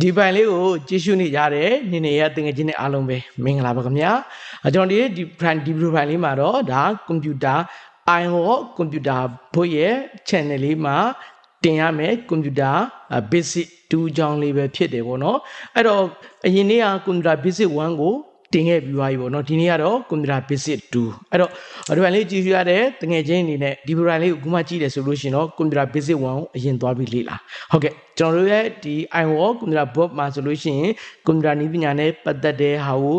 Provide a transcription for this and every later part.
ဒီပိုင်လေးကိုကြည့်ရှုနေကြတဲ့နေနေရတင်ငယ်ချင်းတွေအားလုံးပဲမင်္ဂလာပါခင်ဗျာအကျွန်တော်ဒီဒီ brand ဒီ profile လေးမှာတော့ဒါကွန်ပျူတာ IO ကွန်ပျူတာဘုတ်ရဲ့ channel လေးမှာတင်ရမယ်ကွန်ပျူတာ basic 2ကြောင်းလေးပဲဖြစ်တယ်ပေါ့နော်အဲ့တော့အရင်နေ့ကကွန်ပျူတာ basic 1ကို တင်ခဲ့ပြီးသွားပြီပေါ့နော်ဒီနေ့ကတော့ကွန်ပျူတာ basic 2အဲ့တော့ဒီပိုင်းလေးကြည့်ရတဲ့တငယ်ချင်းအနေနဲ့ဒီ program လေးကိုခုမှကြည့်တယ်ဆိုလို့ရှိရင်တော့ကွန်ပျူတာ basic 1ကိုအရင်သွားပြီးလေ့လာဟုတ်ကဲ့ကျွန်တော်တို့ရဲ့ဒီ iWall ကွန်ပျူတာ bot မှာဆိုလို့ရှိရင်ကွန်ပျူတာနည်းပညာနဲ့ပတ်သက်တဲ့ဟာကို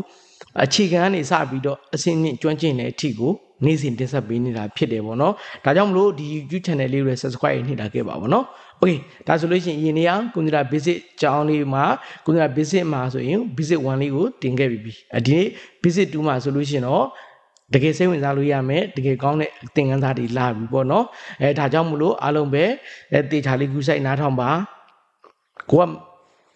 အခြေခံကနေစပြီးတော့အဆင့်မြင့်ကျွမ်းကျင်တဲ့အထိကို နေ့စဉ်တင်ဆက်ပေးနေတာဖြစ်တယ်ပေါ့နော်ဒါကြောင့်မလို့ဒီ YouTube channel လေးကို subscribe နှိပ်လာခဲ့ပါဘောနော် Okay ဒါဆိုလို့ရှိရင်ယင်နေအောင်ကွန်ပျူတာ basic ကျောင်းလေးမှာကွန်ပျူတာ basic မှာဆိုရင် basic 1လေးကိုတင်ခဲ့ပြီးပြီအဲဒီနေ့ basic 2မှာဆိုလို့ရှိရင်တော့တကယ်စိတ်ဝင်စားလို့ရမယ်တကယ်ကောင်းတဲ့သင်ခန်းစာတွေလာပြီပေါ့နော်အဲဒါကြောင့်မလို့အားလုံးပဲအဲတေချာလေးကူးဆိုင်နားထောင်ပါကိုက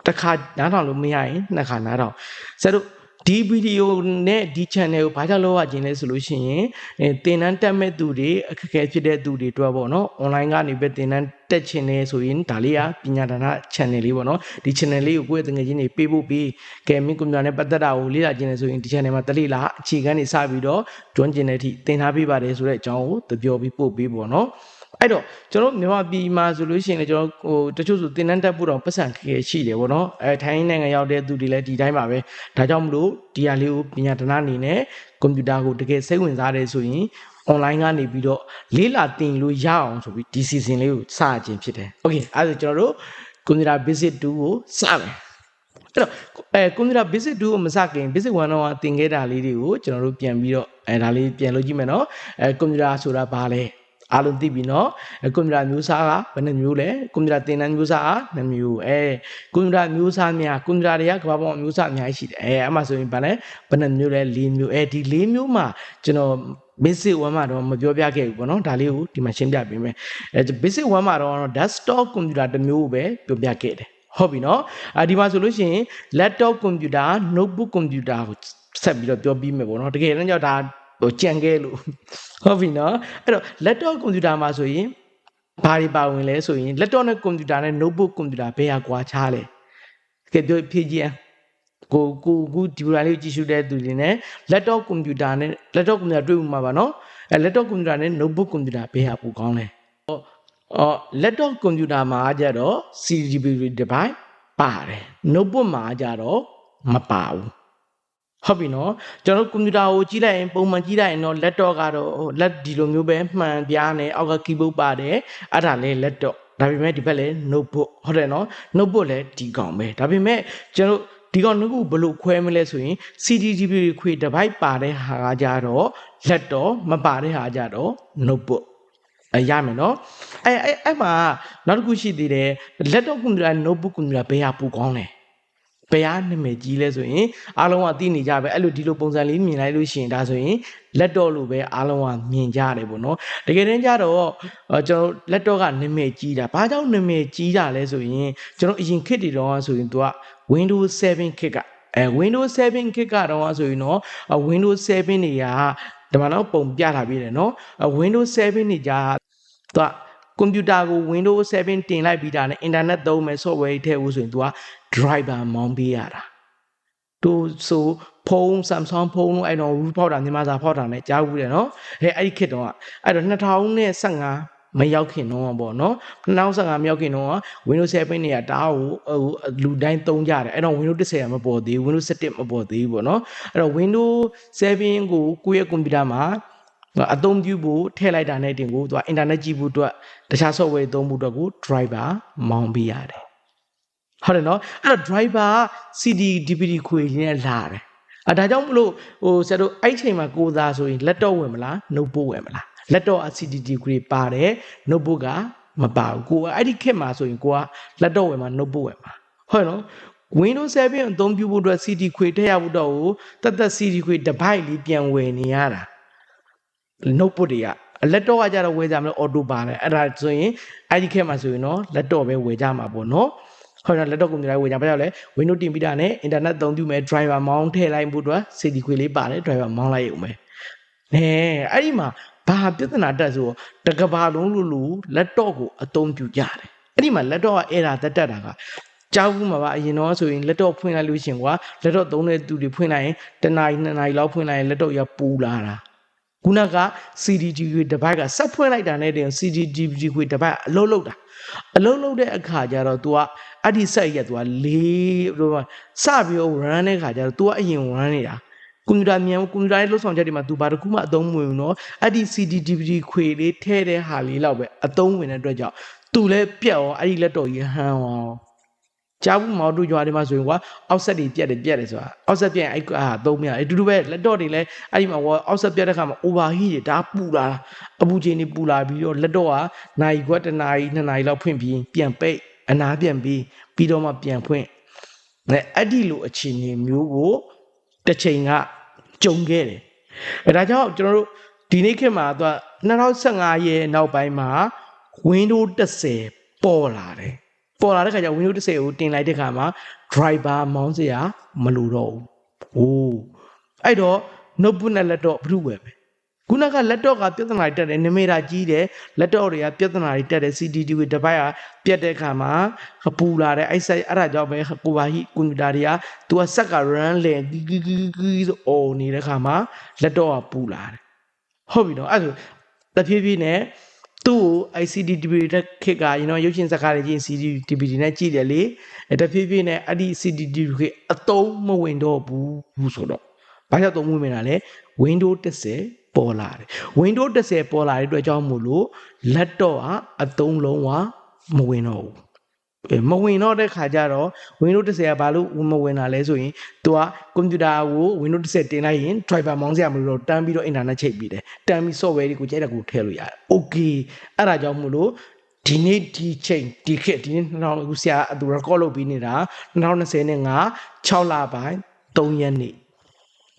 တစ်ခါနားထောင်လို့မရရင်နှစ်ခါနားထောင်ဆရာတို့ ဒီဗီဒီယိုနဲ့ဒီ channel ကိုဘာကြောင့်လောက်ရခြင်းလဲဆိုလို့ရှိရင်အဲသင်တန်းတက်မဲ့သူတွေအခက်အခဲဖြစ်တဲ့သူတွေအတွက်ပေါ့နော် online ကနေပဲသင်တန်းတက်ချင်နေဆိုရင်ဒါလေးကပညာဒါန channel လေးပေါ့နော်ဒီ channel လေးကိုကိုယ့်ရဲ့တငယ်ချင်းတွေပေးဖို့ပြီးကဲမင်းကွန်ပျူတာနဲ့ပတ်သက်တာကိုလေ့လာခြင်းလဲဆိုရင်ဒီ channel မှာတလိလာအခြေခံနေစပြီးတော့ကျွမ်းကျင်တဲ့အထိသင်ထားပေးပါတယ်ဆိုတဲ့အကြောင်းကိုတပြောပြီးပို့ပေးပေါ့နော် အဲ့တော့ကျွန်တော်မြန်မာပြည်မှာဆိုလို့ရှိရင်လည်းကျွန်တော်ဟိုတချို့ဆိုတင်တန်းတက်ဖို့တော့ပတ်စံခက်ခဲရှိတယ်ဗောနော်အဲထိုင်းနိုင်ငံရောက်တဲ့သူတွေလည်းဒီတိုင်းပါပဲဒါကြောင့်မလို့ဒီဟာလေးကိုပညာဒနာအနေနဲ့ကွန်ပျူတာကိုတကယ်စိတ်ဝင်စားတယ်ဆိုရင် online ကနေပြီးတော့လေးလာတင်လို့ရအောင်ဆိုပြီးဒီ season လေးကိုစခြင်းဖြစ်တယ်။ Okay အဲဒါဆိုကျွန်တော်တို့ computer basic 2ကိုစမယ်။အဲ့တော့အဲ computer basic 2ကိုမစခင် basic 1တော့တင်ခဲ့တာလေးတွေကိုကျွန်တော်တို့ပြန်ပြီးတော့အဲဒါလေးပြန်လုပ်ကြည့်မယ်နော်။အဲ computer ဆိုတာဘာလဲ။ အားလုံးသိပြီနော်ကွန်ပျူတာမျိုးစားကဘယ်နှမျိုးလဲကွန်ပျူတာသင်တန်းမျိုးစားကနှမျိုးအဲကွန်ပျူတာမျိုးစားများကွန်ပျူတာတွေကကမ္ဘာပေါ်မျိုးစားအများကြီးရှိတယ်အဲအဲ့မှာဆိုရင်ဗာလဲဘယ်နှမျိုးလဲ၄မျိုးအဲဒီ၄မျိုးမှာကျွန်တော် basic 1မှာတော့မပြောပြခဲ့ဘူးပေါ့နော်ဒါလေးကိုဒီမှာရှင်းပြပေးမယ်အဲ basic 1မှာတော့ desktop computer တစ်မျိုးကိုပဲပြောပြခဲ့တယ်ဟုတ်ပြီနော်အဲဒီမှာဆိုလို့ရှိရင် laptop computer notebook computer ကိုဆက်ပြီးတော့ပြောပြီးမယ်ပေါ့နော်တကယ်တမ်းကျတော့ဒါ ဟိုကြံခဲ့လို့ဟုတ်ပြီနော်အဲ့တော့ laptop computer မှာဆိုရင်ဘာတွေပါဝင်လဲဆိုရင် laptop နဲ့ computer နဲ့ notebook computer ဘယ်ဟာကွာခြားလဲကဲပြောဖြည့်ကြည့်ကိုကိုကိုဒီပရိုလေးကိုကြည့်ရှုတဲ့သူတွေနဲ့ laptop computer နဲ့ laptop computer တွေ့မှာပါနော်အဲ laptop computer နဲ့ notebook computer ဘယ်ဟာပိုကောင်းလဲအော် laptop computer မှာကြတော့ CDB device ပါတယ် notebook မှာကြတော့မပါဘူး ဟုတ်ပြီနော်ကျွန်တော်ကွန်ပျူတာကိုကြည့်လိုက်ရင်ပုံမှန်ကြည့်လိုက်ရင်တော့ laptop ကတော့လက်ဒီလိုမျိုးပဲမှန်ပြားနေအောက်က keyboard ပါတယ်အဲ့ဒါလည်း laptop ဒါပေမဲ့ဒီဘက်လည်း notebook ဟုတ်တယ်နော် notebook လည်းဒီကောင်ပဲဒါပေမဲ့ကျွန်တော်ဒီကောင်နှစ်ခုဘယ်လိုခွဲမလဲဆိုရင် CDGP ခွေ device ပါတဲ့ဟာကကြတော့ laptop မပါတဲ့ဟာကြတော့ notebook အရမယ်နော်အဲအဲအဲ့မှာနောက်တစ်ခုရှိသေးတယ် laptop ကွန်ပျူတာ notebook ကွန်ပျူတာဘယ်ဟာပိုကောင်းလဲ ဘယ်အားနာမည်ကြီးလဲဆိုရင်အားလုံးကသိနေကြပဲအဲ့လိုဒီလိုပုံစံလေးမြင်လိုက်လို့ရှိရင်ဒါဆိုရင်လက်တော့လို့ပဲအားလုံးကမြင်ကြတယ်ပေါ့နော်တကယ်တမ်းကျတော့ကျွန်တော်လက်တော့ကနာမည်ကြီးတာဘာကြောင့်နာမည်ကြီးတာလဲဆိုရင်ကျွန်တော်အရင်ခေတ်တွေတော့ဆိုရင်သူက Windows 7ခေတ်ကအဲ Windows 7ခေတ်ကတော့ဆိုရင်တော့ Windows 7တွေကဒီမှာတော့ပုံပြထားပြီးတယ်နော် Windows 7တွေကြာသူက ကွန်ပျူတာကို Windows 7တင်လိုက်ပြီးတာနဲ့ internet သုံးမယ် software ထည့်ဖို့ဆိုရင် तू က driver မောင်းပေးရတာသူဆိုဖုန်း Samsung ဖုန်းလို့အဲ့တော့ root ဖောက်တာမြန်မာစာဖောက်တာနဲ့ကြားဘူးတယ်နော်ဟဲ့အဲ့ဒီခေတ်တုန်းကအဲ့တော့2015မရောက်ခင်တော့ပေါ့နော်2015မရောက်ခင်တော့ Windows 7တွေကတားကိုဟိုလူတိုင်းသုံးကြတယ်အဲ့တော့ Windows 10ကမပေါ်သေးဘူး Windows 7မပေါ်သေးဘူးပေါ့နော်အဲ့တော့ Windows 7ကိုကိုယ့်ရဲ့ကွန်ပျူတာမှာ အသုံးပြုဖို့ထည့်လိုက်တာနဲ့တင်ကိုသူကအင်တာနက်ကြည့်ဖို့အတွက်တခြား software သုံးဖို့အတွက်ကို driver မောင်းပေးရတယ်ဟုတ်တယ်နော်အဲ့တော့ driver CD DVD ခွေရင်းနဲ့လာတယ်အဲဒါကြောင့်မလို့ဟိုဆရာတို့အဲ့ချိန်မှာကိုသားဆိုရင် laptop ဝင်မလား notebook ဝင်မလား laptop က CD DVD ပါတယ် notebook ကမပါဘူးကိုကအဲ့ဒီခေတ်မှာဆိုရင်ကိုက laptop ဝင်မှာ notebook ဝင်မှာဟုတ်နော် Windows 7အသုံးပြုဖို့အတွက် CD ခွေထည့်ရဖို့တော့တတ်သက် CD ခွေတစ်ပိုက်လေးပြန်ဝယ်နေရတာ notebook တွေက laptop ကကြတော့ဝယ်ကြမလို့ auto ပါတယ်အဲ့ဒါဆိုရင်အဲ့ဒီခေတ်မှာဆိုရင်တော့ laptop ပဲဝယ်ကြမှာပေါ့နော်ဟုတ်တယ် laptop ကွန်ပျူတာဝယ်ကြဘာကြောင့်လဲ Windows တင်ပြီးတာနဲ့ internet သုံးပြုမယ် driver မောင်းထည့်လိုက်ဖို့အတွက် CD ခွေလေးပါတယ် driver မောင်းလိုက်ရုံပဲနဲအဲ့ဒီမှာဘာပြဿနာတက်ဆိုတကဘာလုံးလို့လို့ laptop ကိုအသုံးပြုကြတယ်အဲ့ဒီမှာ laptop က error တက်တက်တာကကြောက်ဘူးမှာပါအရင်တော့ဆိုရင်လက်တော့ဖွင့်လိုက်လို့ရှရင်ကွာလက်တော့သုံးတဲ့သူတွေဖွင့်လိုက်ရင်တနားရီနှစ်နာရီလောက်ဖွင့်လိုက်ရင်လက်တော့ရပူလာတာ ခုနက CDTV တပိုက်ကဆက်ဖွင့်လိုက်တာနဲ့တင် CDTV ခွေတပိုက်အလုံးလုံးတာအလုံးလုံးတဲ့အခါကျတော့ तू ကအဲ့ဒီဆက်ရက် तू ကလေးဘယ်လိုစပြီးတော့ run တဲ့အခါကျတော့ तू ကအရင် run နေတာကွန်ပျူတာမြန်ကွန်ပျူတာရဲ့လှုပ်ဆောင်ချက်တွေမှာ तू ဘာတစ်ခုမှအသုံးမဝင်ဘူးเนาะအဲ့ဒီ CDTV ခွေလေးထဲတဲ့ဟာလေးလောက်ပဲအသုံးဝင်တဲ့အတွက်ကြောင့် तू လည်းပြက်ရောအဲ့ဒီလက်တော်ကြီးဟန်းရော ကြားဘူးမောင်တို့ကြွားတွေမှာဆိုရင်ကွာအောက်ဆက်တွေပြက်တယ်ပြက်တယ်ဆိုတာအောက်ဆက်ပြက်ရင်အဲ့အာသုံးမရအတူတူပဲလက်တော့တွေလည်းအဲ့ဒီမှာကွာအောက်ဆက်ပြက်တဲ့ခါမှာ overheat တွေဒါပူလာအပူချိန်တွေပူလာပြီးတော့လက်တော့ကနိုင်ခွက်တစ်နာရီနှစ်နာရီလောက်ဖွင့်ပြီးပြန်ပိတ်အနာပြန်ပြီးပြီးတော့မှပြန်ဖွင့်နဲ့အဲ့ဒီလိုအခြေအနေမျိုးကိုတစ်ချိန်ကကြုံခဲ့တယ်အဲဒါကြောင့်ကျွန်တော်တို့ဒီနေ့ခေတ်မှာသူက2015ရဲ့နောက်ပိုင်းမှာ Windows 10ပေါ်လာတယ် ပေါ်လာတဲ့ခါကျ Windows 10ကိုတင်လိုက်တဲ့ခါမှာ driver မောင်းစရာမလိုတော့ဘူး။အိုးအဲ့တော့ notebook နဲ့ laptop ဘယ်သူဝယ်ပဲခုနက laptop ကပြဿနာတွေတက်တယ်နမီတာကြီးတယ် laptop တွေကပြဿနာတွေတက်တယ် CDTV တစ်ပိုက်ကပြတ်တဲ့ခါမှာပူလာတယ်အဲ့ဆက်အဲ့ဒါကြောင့်ပဲကိုပါဟိကွန်ပျူတာတွေက तू ကဆက်က run လဲကီကီကီကီဆိုအော်နေတဲ့ခါမှာ laptop ကပူလာတယ်ဟုတ်ပြီနော်အဲ့ဒါတဖြည်းဖြည်းနဲ့ သူ့ကို ICDTV တက်ခက်ကရင်တော့ရုပ်ရှင်ဇာတ်ကားတွေကြည့် CDTV နဲ့ကြည့်တယ်လေအဲ့တဖြည်းဖြည်းနဲ့အဲ့ဒီ CDTV ခက်အတုံးမဝင်တော့ဘူးဘူးဆိုတော့ဘာကြောင့်တုံးမဝင်တာလဲ Windows 10ပေါ်လာတယ် Windows 10ပေါ်လာတဲ့အတွက်ကြောင့်မို့လို့ laptop ကအတုံးလုံးဝမဝင်တော့ဘူး မဝင်တော့တဲ့ခါကျတော့ Windows 10ကဘာလို့မဝင်တာလဲဆိုရင် तू ကကွန်ပျူတာကို Windows 10တင်လိုက်ရင် driver မောင်းစရာမလိုတော့တန်းပြီးတော့ internet ချိတ်ပြီးတယ်တန်းပြီး software တွေကိုကြိုက်တဲ့ကိုထည့်လို့ရတယ် okay အဲ့ဒါကြောင့်မို့လို့ဒီနေ့ဒီချိန်ဒီခေတ်ဒီနေ့2000အခုဆရာသူ record လုပ်ပြီးနေတာ2020နဲ့ငါ6လပိုင်း3ရက်နေ့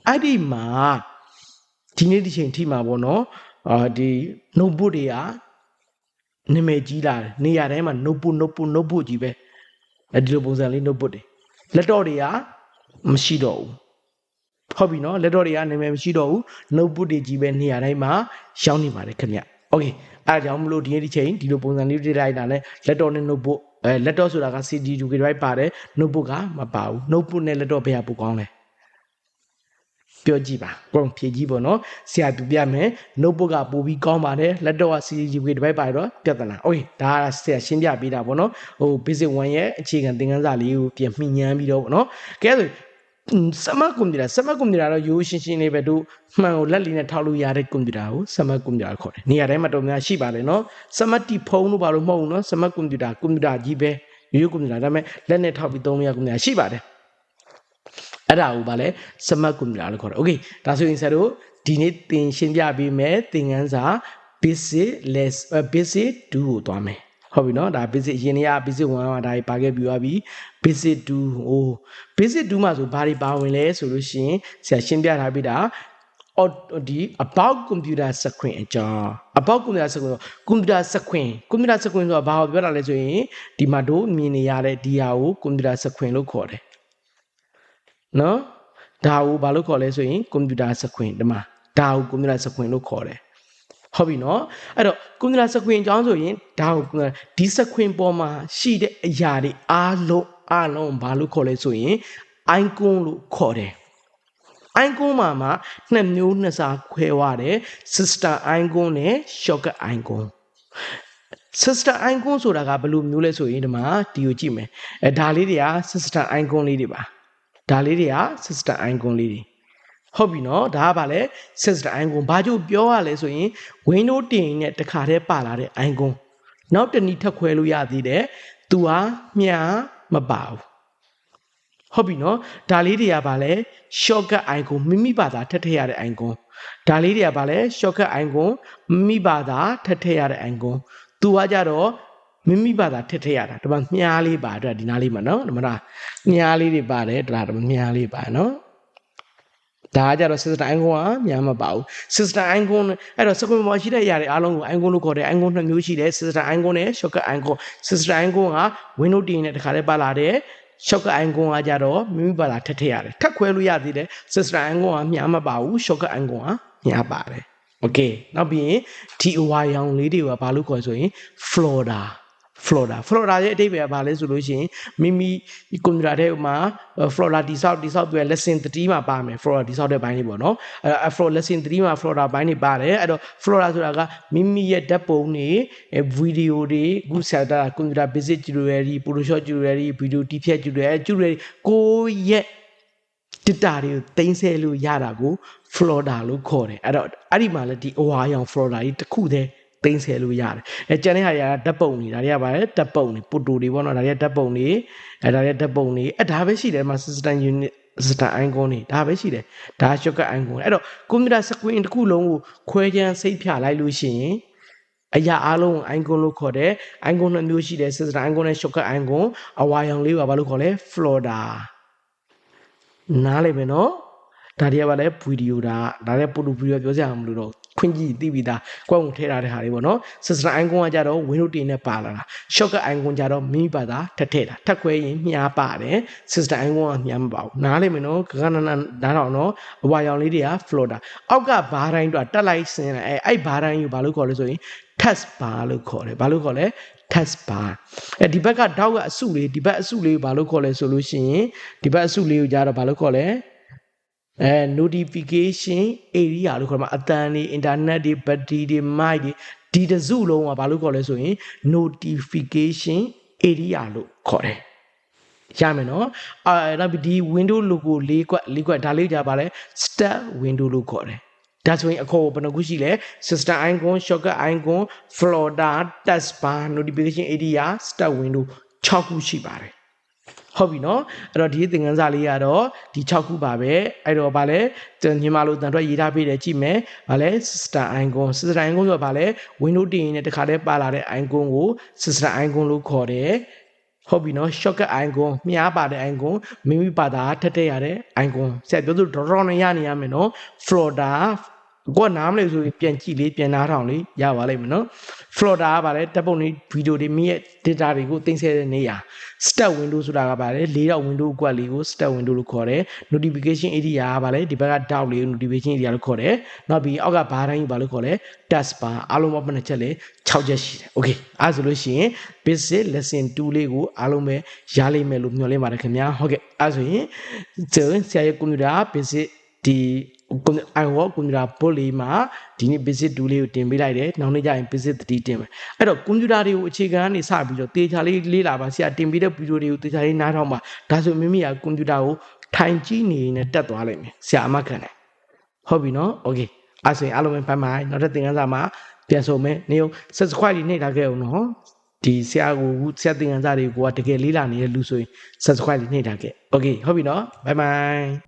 အဲ့ဒီမှာဒီနေ့ဒီချိန်ထိမှာပေါ့နော်အာဒီ notebook တွေက နာမည်ကြီးလာတယ်နေရာတိုင်းမှာ notebook notebook notebook ကြီးပဲအဲဒီလိုပုံစံလေး notebook တွေ laptop တွေကမရှိတော့ဘူးဟုတ်ပြီနော် laptop တွေကနာမည်မရှိတော့ဘူး notebook တွေကြီးပဲနေရာတိုင်းမှာရှောင်းနေပါတယ်ခင်ဗျ okay အဲဒါကြောင့်မလို့ဒီနေ့ဒီချိန်ဒီလိုပုံစံလေးတွေလိုက်တာလဲ laptop နဲ့ notebook အဲ laptop ဆိုတာက CD2 GB ပါတယ် notebook ကမပါဘူး notebook နဲ့ laptop ဘယ်ဟာပိုကောင်းလဲ ပြောကြည့်ပါကိုယ်ဖြည့်ကြည့်ပေါ့နော်ဆရာသူပြမယ် notebook ကပိုပြီးကောင်းပါတယ် laptop က CCTV တစ်ပိုက်ပါတော့ပြဿနာ okay ဒါကဆရာရှင်းပြပေးတာပေါ့နော်ဟို basic 1ရဲ့အခြေခံသင်ခန်းစာလေးကိုပြင်မှီညမ်းပြီးတော့ပေါ့နော်ကဲဆိုစမကွန်ပျူတာစမကွန်ပျူတာတော့ရိုးရှင်းရှင်းလေးပဲတို့မှန်ကိုလက်လေးနဲ့ထောက်လို့ရတဲ့ကွန်ပျူတာကိုစမကွန်ပျူတာခေါ်တယ်နေရာတိုင်းမှာတော်များရှိပါတယ်နော်စမတီဖုန်းလို့ပါလို့မဟုတ်ဘူးနော်စမကွန်ပျူတာကွန်ပျူတာကြီးပဲရိုးရိုးကွန်ပျူတာဒါပေမဲ့လက်နဲ့ထောက်ပြီးသုံးလို့ရကွန်ပျူတာရှိပါတယ် အဲ့ဒါကိုဗာလဲစမတ်ကွန်ပျူတာလို့ခေါ်တယ်။ Okay ဒါဆိုရင်ဆရာတို့ဒီနေ့သင်ရှင်းပြပေးမယ်သင်ခန်းစာ basic less basic 2ကိုသွားမယ်။ဟုတ်ပြီနော်ဒါ basic အရင်နေ့က basic 1မှာဒါပါခဲ့ပြီးသွားပြီ basic 2ဟို basic 2မှာဆိုဘာတွေပါဝင်လဲဆိုလို့ရှိရင်ဆရာရှင်းပြထားပြီးတာဒီ about computer screen အကြောင်း about computer screen computer screen computer screen ဆိုတာဘာကိုပြောတာလဲဆိုရင်ဒီမှာတို့မြင်နေရတဲ့ဒီဟာကို computer screen လို့ခေါ်တယ် နော်ဒါကိုဘာလို့ခေါ်လဲဆိုရင်ကွန်ပျူတာစခွင်ဒီမှာဒါကိုကွန်ပျူတာစခွင်လို့ခေါ်တယ်ဟုတ်ပြီနော်အဲ့တော့ကွန်ပျူတာစခွင်အကြောင်းဆိုရင်ဒါကိုဒီစခွင်ပေါ်မှာရှိတဲ့အရာတွေအားလုံးအားလုံးဘာလို့ခေါ်လဲဆိုရင် icon လို့ခေါ်တယ် icon မှာမှာနှစ်မျိုးနှစ်စားခွဲသွားတယ် system icon နဲ့ shortcut icon system icon ဆိုတာကဘယ်လိုမျိုးလဲဆိုရင်ဒီမှာဒီကိုကြည့်မယ်အဲဒါလေးတွေက system icon လေးတွေပါ ဒါလေးတွေက sister icon လေးတွေဟုတ်ပြီနော်ဒါကဗာလဲ sister icon ဘာကြို့ပြောရလဲဆိုရင် window တင်နဲ့တခါတည်းပါလာတဲ့ icon နောက်တနည်းထပ်ခွဲလို့ရသေးတယ်သူဟာမြားမပါဘူးဟုတ်ပြီနော်ဒါလေးတွေကဗာလဲ shortcut icon မိမိဘာသာထပ်ထည့်ရတဲ့ icon ဒါလေးတွေကဗာလဲ shortcut icon မိမိဘာသာထပ်ထည့်ရတဲ့ icon သူကကြတော့ မိမိဘာသာထည့်ထည့်ရတာဒီမှာမြားလေးပါအတွက်ဒီနားလေးမှာနော်ဒီမှာမြားလေးတွေပါတယ်ဒါဒီမှာမြားလေးပါနော်ဒါကကြတော့ sister icon ကများမပါဘူး sister icon အဲ့တော့စကွန်ပေါ်ရှိတဲ့အရာတွေအားလုံးကို icon လို့ခေါ်တယ် icon နှစ်မျိုးရှိတယ် sister icon နဲ့ shortcut icon sister icon က window တင်နဲ့တခါလေးပါလာတယ် shortcut icon ကကြတော့မိမိဘာသာထည့်ထည့်ရတယ်ထပ်ခွဲလို့ရသေးတယ် sister icon ကများမပါဘူး shortcut icon ကများပါတယ် okay နောက်ပြီးရင် TOR ရောင်လေးတွေကဘာလို့ခေါ်ဆိုရင် Florida Florida Florida ရဲ့အတိတ်ပဲဘာလဲဆိုလို့ရှိရင်မိမိကွန်ပျူတာထဲမှာ Florida တိဆောက်တိဆောက်ပြ lesson 3မှာပါမယ် Florida တိဆောက်တဲ့ဘိုင်းလေးပေါ့နော်အဲ Florida lesson 3မှာ Florida ဘိုင်းတွေပါတယ်အဲ့တော့ Florida ဆိုတာကမိမိရဲ့ဓာတ်ပုံတွေဗီဒီယိုတွေအခုဆက်တာကွန်ပျူတာ basic tutorial တွေ Photoshop tutorial တွေ video တိဖြတ် tutorial အဲ tutorial ကိုရဲ့ data တွေကိုတင်ဆက်လို့ရတာကို Florida လို့ခေါ်တယ်အဲ့တော့အဲ့ဒီမှာလည်းဒီအဝါရောင် Florida ကြီးတစ်ခုတည်း တင်ဆက်လို့ရတယ်အဲကျန်တဲ့ဟာတွေကဓာတ်ပုံတွေဒါတွေကပါလေဓာတ်ပုံတွေပိုတိုတွေပေါ့နော်ဒါတွေကဓာတ်ပုံတွေအဲဒါတွေကဓာတ်ပုံတွေအဲဒါပဲရှိတယ်မှာ system unit system icon တွေဒါပဲရှိတယ်ဒါ shortcut icon အဲ့တော့ computer screen တစ်ခုလုံးကိုခွဲခြမ်းစိတ်ဖြာလိုက်လို့ရှိရင်အရာအလုံး icon လို့ခေါ်တယ် icon နှစ်မျိုးရှိတယ် system icon နဲ့ shortcut icon အဝါရောင်လေးကဘာလို့ခေါ်လဲ Florida နားလည်မယ်နော်ဒါတွေကပါလဲဗီဒီယိုဒါဒါလည်းပို့လို့ဗီဒီယိုပြောစရာမလိုတော့ ခွင့်ကြည့်သိပြီသားကွက်ုံထဲထားတဲ့ဟာတွေပေါ့နော် system icon ကကြတော့ window တင်နဲ့ပါလာတာ shortcut icon ကြတော့မိမိပါတာထက်ထည့်တာထက်ခွဲရင်မြားပါတယ် system icon ကမြားမပါဘူးနားလည်မယ်နော်ကကနနနားတော့နော်အဝါရောင်လေးတွေက Florida အောက်ကဘားတိုင်းတော့တက်လိုက်စင်းအဲအဲ့ဘားတိုင်းကိုဘာလို့ခေါ်လဲဆိုရင် test bar လို့ခေါ်တယ်ဘာလို့ခေါ်လဲ test bar အဲဒီဘက်ကတောက်ကအစုလေးဒီဘက်အစုလေးကိုဘာလို့ခေါ်လဲဆိုလို့ရှိရင်ဒီဘက်အစုလေးကိုကြတော့ဘာလို့ခေါ်လဲ အဲ notification area လို့ခေါ်မှာအတန်တွေ internet တွေ battery တွေ mic တွေဒီတစုလုံးကဘာလို့ခေါ်လဲဆိုရင် notification area လို့ခေါ်တယ်ရမယ်နော်အဲနောက်ဒီ window logo ၄ကွက်၄ကွက်ဒါလေးကြပါလဲ start window လို့ခေါ်တယ်ဒါဆိုရင်အခေါ်ဘယ်နှခုရှိလဲ system icon shortcut icon Florida taskbar notification area start window 6ခုရှိပါတယ် ဟုတ်ပြီနော်အဲ့တော့ဒီသင်ခန်းစာလေးကတော့ဒီ6ခုပါပဲအဲ့တော့ဗာလဲညီမလို့တန်ထွက်ရေးထားပေးတယ်ကြည့်မယ်ဗာလဲ system icon system icon ဆိုတာဗာလဲ window တင်ရင်တခါတည်းပါလာတဲ့ icon ကို system icon လို့ခေါ်တယ်ဟုတ်ပြီနော် shortcut icon မြားပါတဲ့ icon မိမိပါတာထက်ထက်ရတဲ့ icon ဆက်ပြောသူဒေါ်ဒေါ်နဲ့ရနေရမယ်နော် Florida ကိုကနားမလဲဆိုရင်ပြန်ကြည့်လေးပြန်နားထောင်လေးရပါလိမ့်မယ်နော် Florida ကဗါလဲတပ်ပုံတွေဗီဒီယိုတွေမိရဲ့ data တွေကိုတင်ဆက်တဲ့နေရာ start window ဆိုတာကဗါလဲ၄တော့ window ကွက်လေးကို start window လို့ခေါ်တယ် notification area ကဗါလဲဒီဘက်က dot လေး notification area လို့ခေါ်တယ်နောက်ပြီးအောက်ကဘာတိုင်းဗါလို့ခေါ်လဲ task bar အားလုံးပေါင်းဘယ်နှချက်လဲ6ချက်ရှိတယ် okay အဲဆိုလို့ရှိရင် basic lesson 2လေးကိုအားလုံးပဲရလိမ့်မယ်လို့မျှော်လင့်ပါတယ်ခင်ဗျာဟုတ်ကဲ့အဲဆိုရင်ကျန်ဆရာရဲ့ computer basic ဒီ I work ကွန်ပျူတာဘုတ်လေးမှာဒီနေ့ basic 2လေးကိုတင်ပေးလိုက်တယ်နောက်နေ့ကျရင် basic 3တင်မယ်အဲ့တော့ကွန်ပျူတာတွေကိုအခြေခံကနေစပြီးတော့တေချာလေးလေးလာပါဆရာတင်ပေးတဲ့ဗီဒီယိုတွေကိုတေချာလေးနားထောင်ပါဒါဆိုမိမိကကွန်ပျူတာကိုထိုင်ကြည့်နေနေတက်သွားလိမ့်မယ်ဆရာအမခံတယ်ဟုတ်ပြီနော် okay အဲ့ဆိုရင်အားလုံးပဲဘိုင်ဘိုင်နောက်ထပ်သင်ခန်းစာမှာပြန်ဆုံမယ်နေအောင် subscribe လေးနှိပ်ထားခဲ့အောင်နော်ဒီဆရာကိုဆရာသင်ခန်းစာတွေကိုကတကယ်လေးလာနေတဲ့လူဆိုရင် subscribe လေးနှိပ်ထားခဲ့ okay ဟုတ်ပြီနော် bye bye